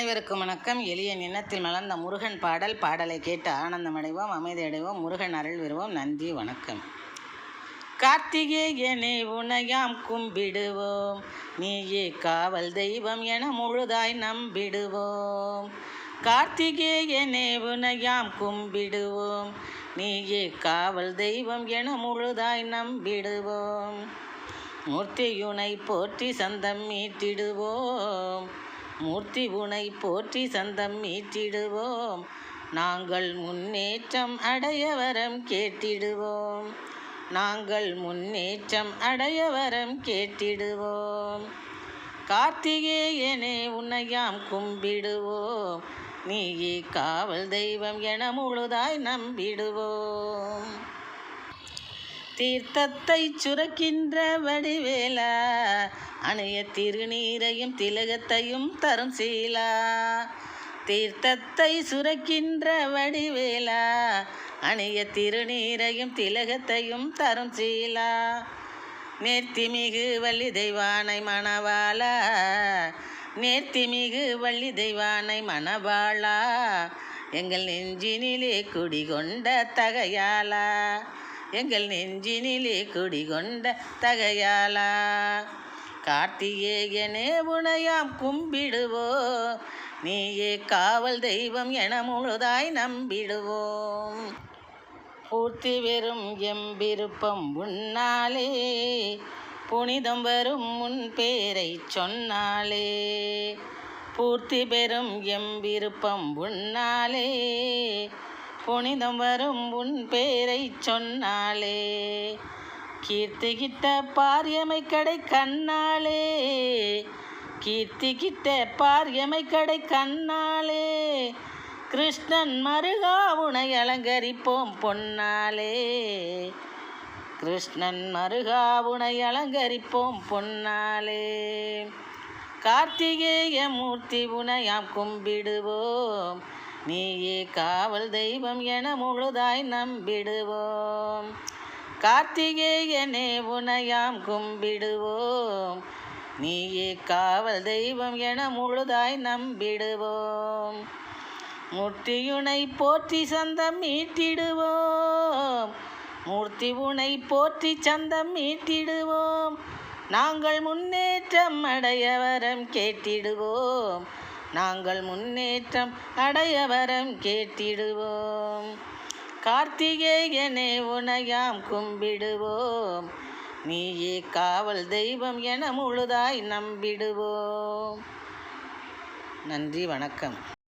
அனைவருக்கும் வணக்கம். எளிய நின்னத்தில் மலர்ந்த முருகன் பாடல் பாடலை கேட்டு ஆனந்தம் அடைவோம் அமைதி அடைவோம் முருகன் அருள் வருவோம் நன்றி வணக்கம். கார்த்திகேயனை உனையாம் கும்பிடுவோம். நீயே காவல் தெய்வம் என முழுதாய் நம்பிடுவோம். கார்த்திகேயனே உனையாம் கும்பிடுவோம். நீயே காவல் தெய்வம் என முழுதாய் நம்பிடுவோம். மூர்த்தியுனை போற்றி சந்தம் மீட்டிடுவோம். மூர்த்தி உனை போற்றி சந்தம் மீட்டிடுவோம். நாங்கள் முன்னேற்றம் அடைய வரம் கேட்டிடுவோம். நாங்கள் முன்னேற்றம் அடைய வரம் கேட்டிடுவோம். கார்த்திகேயனே உன்னையாம் கும்பிடுவோம். நீயே காவல் தெய்வம் என முழுதாய் நம்பிடுவோம். தீர்த்தத்தை சுரக்கின்ற வடிவேலா அணைய திருநீரையும் திலகத்தையும் தரும் சீலா. தீர்த்தத்தை சுரக்கின்ற வடிவேலா. அணைய திருநீரையும் திலகத்தையும் தரும் சீலா. நேர்த்திமிகு வள்ளி தெய்வானை மணவாளா. நேர்த்திமிகு வள்ளி தெய்வானை மணவாளா. எங்கள் நெஞ்சினிலே குடிகொண்ட தகையாளா. எங்கள் நெஞ்சினிலே குடிகொண்ட தகையாளா. கார்த்திகேயனே உனையாம் கும்பிடுவோ. நீயே காவல் தெய்வம் என முழுதாய் நம்பிடுவோம். பூர்த்தி வெறும் எம்பிருப்பம் உன்னாலே. புனிதம் வரும் முன் பேரை சொன்னாலே. பூர்த்தி பெறும் எம்பிருப்பம் உன்னாலே. புனிதம் வரும் உன் பேரை சொன்னாலே. கீர்த்திகிட்ட பாரியமை கடை கண்ணாலே. கீர்த்திகிட்ட பாரியமை கடை கண்ணாலே. கிருஷ்ணன் மருகா உனை அலங்கரிப்போம் பொன்னாலே. கிருஷ்ணன் மருகா உனை அலங்கரிப்போம் பொன்னாலே. கார்த்திகேய மூர்த்தி உனையாம் கும்பிடுவோம். நீயே காவல் தெய்வம் என முழுதாய் நம்பிடுவோம். கார்த்திகேயனே உனையாம் கும்பிடுவோம். நீயே காவல் தெய்வம் என முழுதாய் நம்பிடுவோம். முர்த்தியுனை போற்றி சந்தம் மீட்டிடுவோம். மூர்த்தி உனை போற்றி சந்தம் மீட்டிடுவோம். நாங்கள் முன்னேற்றம் அடைய வரம் கேட்டிடுவோம். நாங்கள் முன்னேற்றம் அடைய வரம் கேட்டிடுவோம். கார்த்திகேயனே உனையாம் கும்பிடுவோம். நீயே காவல் தெய்வம் என முழுதாய் நம்பிடுவோம். நன்றி வணக்கம்.